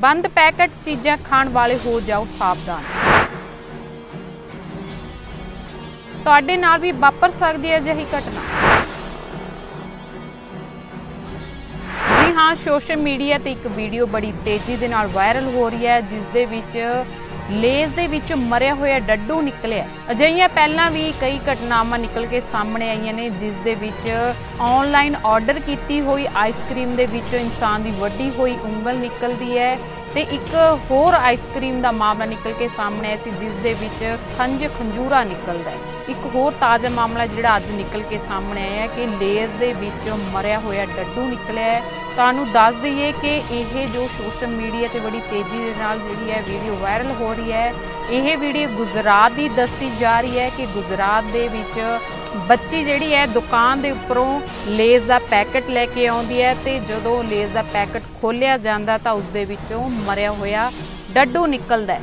ਬੰਦ ਪੈਕਟ ਚੀਜ਼ਾਂ ਖਾਣ ਵਾਲੇ ਹੋ ਜਾਓ ਸਾਵਧਾਨ। ਤੁਹਾਡੇ ਨਾਲ ਵੀ ਵਾਪਰ ਸਕਦੀ ਹੈ ਅਜਿਹੀ ਘਟਨਾ। ਜੀ ਹਾਂ, ਸੋਸ਼ਲ ਮੀਡੀਆ ਤੇ ਇੱਕ ਵੀਡੀਓ ਬੜੀ ਤੇਜ਼ੀ ਦੇ ਨਾਲ ਵਾਇਰਲ ਹੋ ਰਹੀ ਹੈ ਜਿਸ ਦੇ ਵਿੱਚ ਲੇਜ਼ ਦੇ ਵਿੱਚ ਮਰਿਆ ਹੋਇਆ ਡੱਡੂ ਨਿਕਲਿਆ। ਅਜਿਹੀਆਂ ਪਹਿਲਾਂ ਵੀ ਕਈ ਘਟਨਾਵਾਂ ਨਿਕਲ ਕੇ ਸਾਹਮਣੇ ਆਈਆਂ ਨੇ, ਜਿਸ ਦੇ ਵਿੱਚ ਆਨਲਾਈਨ ਆਰਡਰ ਕੀਤੀ ਹੋਈ ਆਈਸਕ੍ਰੀਮ ਦੇ ਵਿੱਚੋਂ ਇਨਸਾਨ ਦੀ ਵੱਡੀ ਹੋਈ ਉਂਗਲ ਨਿਕਲਦੀ ਹੈ ਤੇ ਇੱਕ ਹੋਰ ਆਈਸਕ੍ਰੀਮ ਦਾ ਮਾਮਲਾ ਨਿਕਲ ਕੇ ਸਾਹਮਣੇ ਆਇਆ ਸੀ, ਜਿਸ ਦੇ ਵਿੱਚ ਖੰਜ ਖੰਜੂਰਾ ਨਿਕਲਦਾ ਹੈ। ਇੱਕ ਹੋਰ ਤਾਜ਼ਾ ਮਾਮਲਾ ਜਿਹੜਾ ਅੱਜ ਨਿਕਲ ਕੇ ਸਾਹਮਣੇ ਆਇਆ ਹੈ ਕਿ ਲੇਜ਼ ਦੇ ਵਿੱਚ ਮਰਿਆ ਹੋਇਆ ਡੱਡੂ ਨਿਕਲਿਆ ਹੈ। ਤੁਹਾਨੂੰ ਦੱਸ ਦਈਏ ਕਿ ਇਹ ਜੋ ਸੋਸ਼ਲ ਮੀਡੀਆ ਤੇ ਬੜੀ ਤੇਜ਼ੀ ਦੇ ਨਾਲ ਜਿਹੜੀ ਹੈ ਵੀਡੀਓ ਵਾਇਰਲ ਹੋ ਰਹੀ ਹੈ, ਇਹ ਵੀਡੀਓ ਗੁਜਰਾਤ ਦੀ ਦੱਸੀ ਜਾ ਰਹੀ ਹੈ ਕਿ ਗੁਜਰਾਤ ਦੇ ਵਿੱਚ ਬੱਚੀ ਜਿਹੜੀ ਹੈ ਦੁਕਾਨ ਦੇ ਉੱਪਰੋਂ ਲੇਜ਼ ਦਾ ਪੈਕਟ ਲੈ ਕੇ ਆਉਂਦੀ ਹੈ ਤੇ ਜਦੋਂ ਲੇਜ਼ ਦਾ ਪੈਕਟ ਖੋਲ੍ਹਿਆ ਜਾਂਦਾ ਤਾਂ ਉਸ ਦੇ ਵਿੱਚੋਂ ਮਰਿਆ ਹੋਇਆ ਡੱਡੂ ਨਿਕਲਦਾ ਹੈ।